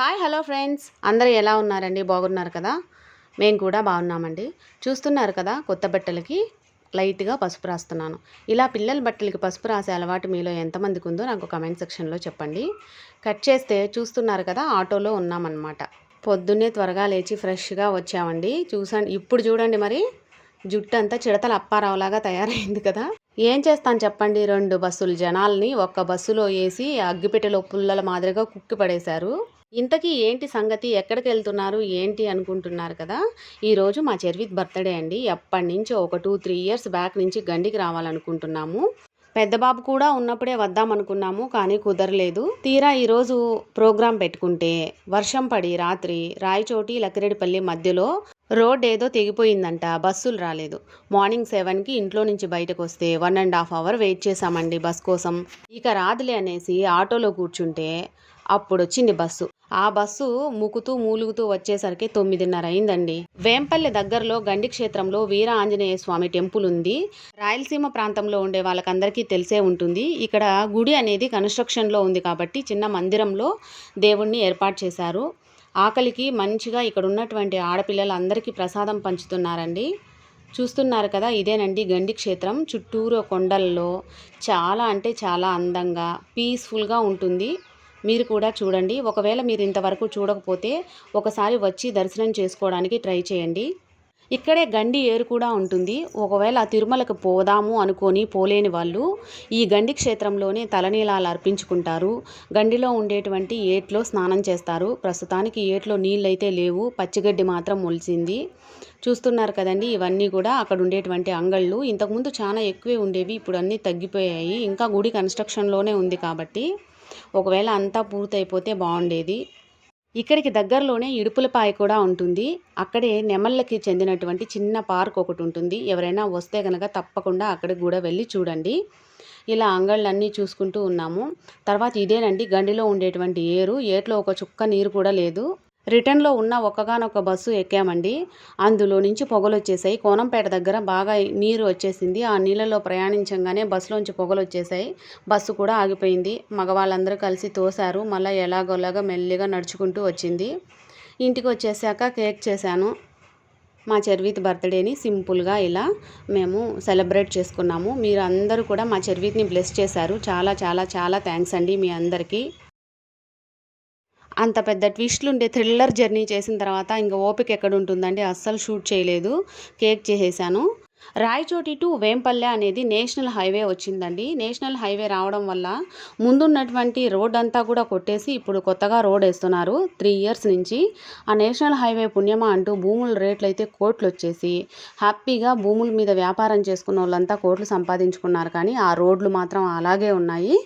Hi hello friends. అందరూ ఎలా ఉన్నారండి? బాగున్నారు కదా? మేము కూడా బాగున్నామండి. చూస్తున్నారు కదా కొత్త బట్టలకి? లైట్గా పసుపు రాస్తున్నాను. ఇలా పిల్లల బట్టలకి పసుపు రాసే అలవాటు మీలో ఎంతమందికి ఉందో నాకు కమెంట్ సెక్షన్లో చెప్పండి. కట్ చేస్తే చూస్తున్నారు కదా ఆటోలో ఉన్నామన్నమాట. పొద్దున్నే త్వరగా లేచి ఫ్రెష్గా వచ్చామండి. చూసండి ఇప్పుడు చూడండి మరి. జుట్టు అంతా చిడతల అప్పారావులాగా తయారైంది కదా. ఏం చేస్తాను చెప్పండి? రెండు బస్సులు జనాల్ని ఒక్క బస్సులో వేసి అగ్గిపెట్టెలో పుల్లల మాదిరిగా కుక్కి పడేశారు. ఇంతకీ ఏంటి సంగతి? ఎక్కడికి వెళ్తున్నారు ఏంటి అనుకుంటున్నారు కదా? ఈరోజు మా చెర్విత్ బర్త్డే అండి. ఎప్పటి నుంచో ఒక టూ త్రీ ఇయర్స్ బ్యాక్ నుంచి గండికి రావాలనుకుంటున్నాము. పెద్ద బాబు కూడా ఉన్నప్పుడే వద్దాం అనుకున్నాము కానీ కుదరలేదు. తీరా ఈరోజు ప్రోగ్రాం పెట్టుకుంటే వర్షం పడి రాత్రి రాయచోటి లక్కిరెడ్డిపల్లి మధ్యలో రోడ్ ఏదో తెగిపోయిందంట బస్సులు రాలేదు. మార్నింగ్ సెవెన్కి ఇంట్లో నుంచి బయటకు వస్తే one and half hour wait చేసామండి బస్ కోసం. ఇక రాదులే అనేసి ఆటోలో కూర్చుంటే అప్పుడు వచ్చింది బస్సు. ఆ బస్సు ముకుతూ మూలుగుతూ వచ్చేసరికి తొమ్మిదిన్నర అయిందండి వేంపల్లి దగ్గరలో గండి క్షేత్రంలో వీర ఆంజనేయ స్వామి టెంపుల్ ఉంది. రాయలసీమ ప్రాంతంలో ఉండే వాళ్ళకందరికీ తెలిసే ఉంటుంది. ఇక్కడ గుడి అనేది కన్స్ట్రక్షన్లో ఉంది కాబట్టి చిన్న మందిరంలో దేవుణ్ణి ఏర్పాటు చేశారు. ఆకలికి మంచిగా ఇక్కడ ఉన్నటువంటి ఆడపిల్లలందరికీ ప్రసాదం పంచుతున్నారండి. చూస్తున్నారు కదా ఇదేనండి గండి క్షేత్రం. చుట్టూరు కొండల్లో చాలా అంటే చాలా అందంగా పీస్ఫుల్గా ఉంటుంది. మీరు కూడా చూడండి. ఒకవేళ మీరు ఇంతవరకు చూడకపోతే ఒకసారి వచ్చి దర్శనం చేసుకోవడానికి ట్రై చేయండి. ఇక్కడే గండి ఏరు కూడా ఉంటుంది. ఒకవేళ తిరుమలకు పోదాము అనుకొని పోలేని వాళ్ళు ఈ గండి క్షేత్రంలోనే తలనీలాలు అర్పించుకుంటారు. గండిలో ఉండేటువంటి ఏట్లో స్నానం చేస్తారు. ప్రస్తుతానికి ఏట్లో నీళ్ళైతే లేవు. పచ్చిగడ్డి మాత్రం మొలిచింది చూస్తున్నారు కదండి ఇవన్నీ కూడా అక్కడ ఉండేటువంటి అంగళ్ళు. ఇంతకుముందు చాలా ఎక్కువే ఉండేవి. ఇప్పుడు అన్నీ తగ్గిపోయాయి. ఇంకా గుడి కన్స్ట్రక్షన్లోనే ఉంది కాబట్టి. ఒకవేళ అంతా పూర్తయిపోతే బాగుండేది. ఇక్కడికి దగ్గరలోనే ఇడుపులపాయ కూడా ఉంటుంది. అక్కడే నెమళ్ళకి చెందినటువంటి చిన్న పార్క్ ఒకటి ఉంటుంది. ఎవరైనా వస్తే కనుక తప్పకుండా అక్కడికి కూడా వెళ్ళి చూడండి. ఇలా అంగళ్ళన్నీ చూసుకుంటూ ఉన్నాము. తర్వాత ఇదేనండి గండిలో ఉండేటువంటి ఏరు. ఏట్లో ఒక చుక్క నీరు కూడా లేదు. రిటర్న్లో ఉన్న ఒక్కగానొక్క బస్సు ఎక్కామండి. అందులో నుంచి పొగలు వచ్చేసాయి కోనంపేట దగ్గర బాగా నీరు వచ్చేసింది. ఆ నీళ్ళలో ప్రయాణించగానే బస్సులోంచి పొగలు వచ్చేసాయి బస్సు కూడా ఆగిపోయింది. మగవాళ్ళందరూ కలిసి తోశారు. మళ్ళీ ఎలాగోలాగా మెల్లిగా నడుచుకుంటూ వచ్చింది. ఇంటికి వచ్చేసాక కేక్ చేశాను. మా చర్వీత్ బర్త్డేని సింపుల్గా ఇలా మేము సెలబ్రేట్ చేసుకున్నాము. మీరు అందరూ కూడా మా చర్వీత్ని బ్లెస్ చేశారు. చాలా చాలా చాలా థ్యాంక్స్ అండి మీ అందరికీ. అంత పెద్ద ట్విస్ట్లు ఉండే థ్రిల్లర్ జర్నీ చేసిన తర్వాత ఇంకా ఓపిక ఎక్కడ ఉంటుందండి అస్సలు షూట్ చేయలేదు. కేక్ చేసేసాను. రాయచోటి టు వేంపల్లె అనేది నేషనల్ హైవే వచ్చిందండి. నేషనల్ హైవే రావడం వల్ల ముందున్నటువంటి రోడ్ అంతా కూడా కొట్టేసి ఇప్పుడు కొత్తగా రోడ్ వేస్తున్నారు. త్రీ ఇయర్స్ నుంచి ఆ నేషనల్ హైవే పుణ్యమా అంటూ భూముల రేట్లు అయితే కోట్లు వచ్చేసి హ్యాపీగా భూముల మీద వ్యాపారం చేసుకున్న వాళ్ళంతా కోట్లు సంపాదించుకున్నారు. కానీ ఆ రోడ్లు మాత్రం అలాగే ఉన్నాయి.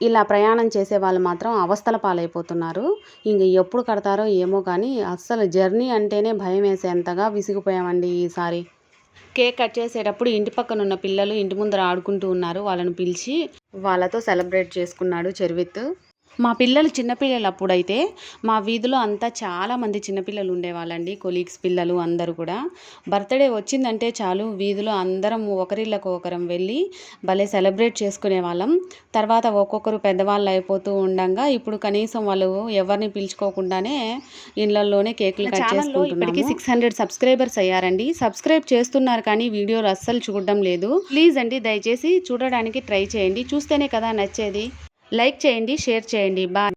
ఇలా ప్రయాణం చేసే వాళ్ళు మాత్రం అవస్థల పాలైపోతున్నారు. ఇంక ఎప్పుడు కడతారో ఏమో కానీ అస్సలు జర్నీ అంటేనే భయం వేసేంతగా విసిగిపోయామండి ఈసారి కేక్ కట్ చేసేటప్పుడు ఇంటి పక్కన ఉన్న పిల్లలు ఇంటి ముందర ఆడుకుంటూ ఉన్నారు. వాళ్ళని పిలిచి వాళ్ళతో సెలబ్రేట్ చేసుకున్నాడు చెరువిత్ మా పిల్లలు చిన్నపిల్లలు అప్పుడైతే మా వీధిలో అంతా చాలామంది చిన్నపిల్లలు ఉండేవాళ్ళండి కొలీగ్స్ పిల్లలు అందరూ కూడా. బర్త్డే వచ్చిందంటే చాలు వీధిలో అందరం ఒకరిళ్ళకు ఒకరం వెళ్ళి భలే సెలబ్రేట్ చేసుకునే వాళ్ళం తర్వాత ఒక్కొక్కరు పెద్దవాళ్ళు అయిపోతూ ఉండగా ఇప్పుడు కనీసం వాళ్ళు ఎవరిని పిలుచుకోకుండానే ఇళ్ళలోనే కేకులు కట్ చేసుకుంటున్నాము. సిక్స్ హండ్రెడ్ సబ్స్క్రైబర్స్ అయ్యారండి. సబ్స్క్రైబ్ చేస్తున్నారు కానీ వీడియోలు అస్సలు చూడడం లేదు. ప్లీజ్ అండి దయచేసి చూడడానికి ట్రై చేయండి. చూస్తేనే కదా నచ్చేది. లైక్ చేయండి షేర్ చేయండి. బాయ్.